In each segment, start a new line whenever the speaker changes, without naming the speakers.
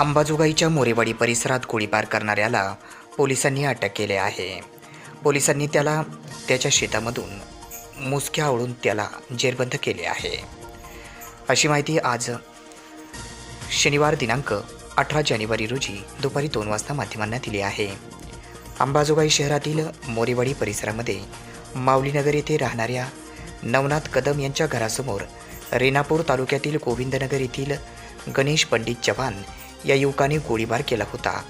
अंबाजोगाईच्या मोरेवाडी परिसरात गोळीबार करणाऱ्याला पोलिसांनी अटक केले आहे. पोलिसांनी त्याला त्याच्या शेतामधून मुसक्या आवळून त्याला जेरबंद केले आहे. अशी माहिती आज शनिवार दिनांक अठरा जानेवारी रोजी दुपारी दोन वाजता माध्यमांना दिली आहे. अंबाजोगाई शहरातील मोरेवाडी परिसरामध्ये माऊलीनगर येथे राहणाऱ्या नवनाथ कदम यांच्या घरासमोर रेणापूर तालुक्यातील गोविंदनगर येथील गणेश पंडित चव्हाण या युवकाने गोळीबार केला होता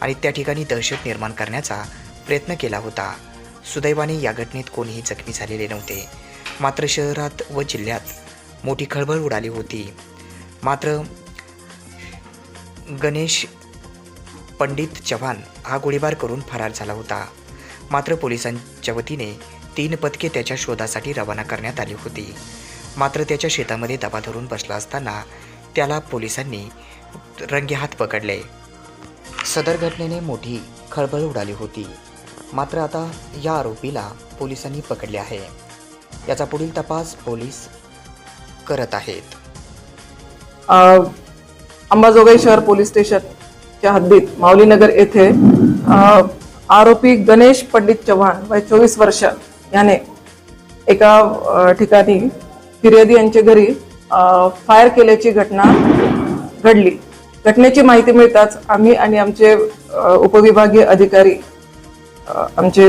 आणि त्या ठिकाणी दहशत निर्माण करण्याचा प्रयत्न केला होता. सुदैवाने या घटनेत कोणीही जखमी झालेले नव्हते. मात्र शहरात व जिल्ह्यात मोठी खळबळ उडाली होती. मात्र गणेश पंडित चव्हाण हा गोळीबार करून फरार झाला होता. मात्र पोलिसांच्या वतीने तीन पथके त्याच्या शोधासाठी रवाना करण्यात आली होती. मात्र त्याच्या शेतामध्ये दबा धरून बसला असताना त्याला पोलिसांनी रंगे हात पकडले. सदर घटनेने मोठी खळबळ उडाली होती. मात्र आता या आरोपीला पोलिसांनी पकडले आहे. याचा पुढील तपास पोलीस करत आहेत.
अंबाजोगाई शहर पोलीस स्टेशनच्या हद्दीत माऊलीनगर येथे आरोपी गणेश पंडित चव्हाण वय चोवीस वर्ष याने एका ठिकाणी फिर्यादी यांच्या घरी फायर केल्याची घटना घडली. घटनेची माहिती मिळताच आम्ही आणि आमचे उपविभागीय अधिकारी आमचे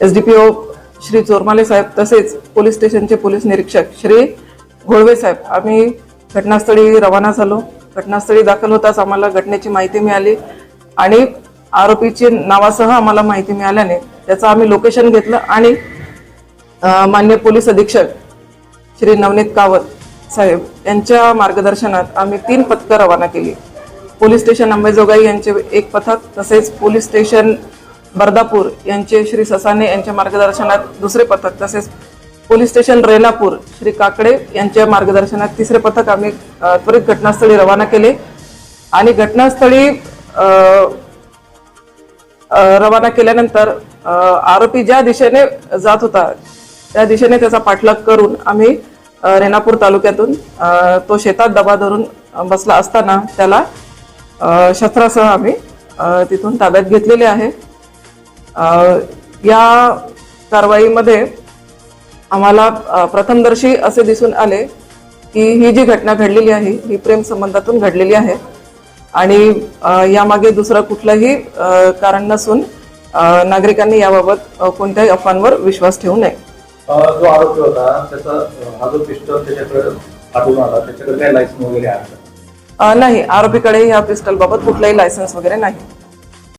S D P O Shri Chormale साहेब तसेच पोलीस स्टेशनचे पोलीस निरीक्षक श्री घोळवे साहेब. आम्ही घटनास्थळी रवाना झालो. घटनास्थळी दाखल होताच आम्हाला घटनेची माहिती मिळाली आणि आरोपीची नावासह आम्हाला माहिती मिळाल्याने त्याचं आम्ही लोकेशन घेतलं आणि मान्य पोलीस अधीक्षक श्री नवनीत कावत साहेब यांच्या मार्गदर्शनात आम्ही तीन पथकं रवाना केली. पोलीस स्टेशन अंबेजोगाई यांचे एक पथक तसेच पोलीस स्टेशन बर्दापूर यांचे श्री ससाने यांच्या मार्गदर्शनात दुसरे पथक तसेच पोलीस स्टेशन रेणापूर श्री काकडे यांच्या मार्गदर्शनात तिसरे पथक आम्ही त्वरित घटनास्थळी रवाना केले. आणि घटनास्थळी रवाना केल्यानंतर आरोपी ज्या दिशेने जात होता त्या दिशेने त्याचा पाठलाग करून आम्ही रेणापूर तालुक्यातून तो शेतात दबा धरून बसला असताना त्याला शस्त्रासह आम्ही तिथून ताब्यात घेतलेले आहे. या कारवाईमध्ये आम्हाला प्रथमदर्शी असे दिसून आले की ही जी घटना घडलेली आहे ही प्रेम संबंधातून घडलेली आहे. आणि यामागे दुसरं कुठलंही कारण नसून नागरिकांनी याबाबत कोणत्याही अफवांवर विश्वास ठेवू नये.
जो आरोपी होता त्याचा हा जो पिस्टल त्याच्याकडे आढळून आला त्याच्याकडे काही लायसन वगैरे आहे का?
अ, नाही आरोपीकडे ह्या पिस्टल बाबत कुठलंही लायसन्स वगैरे नाही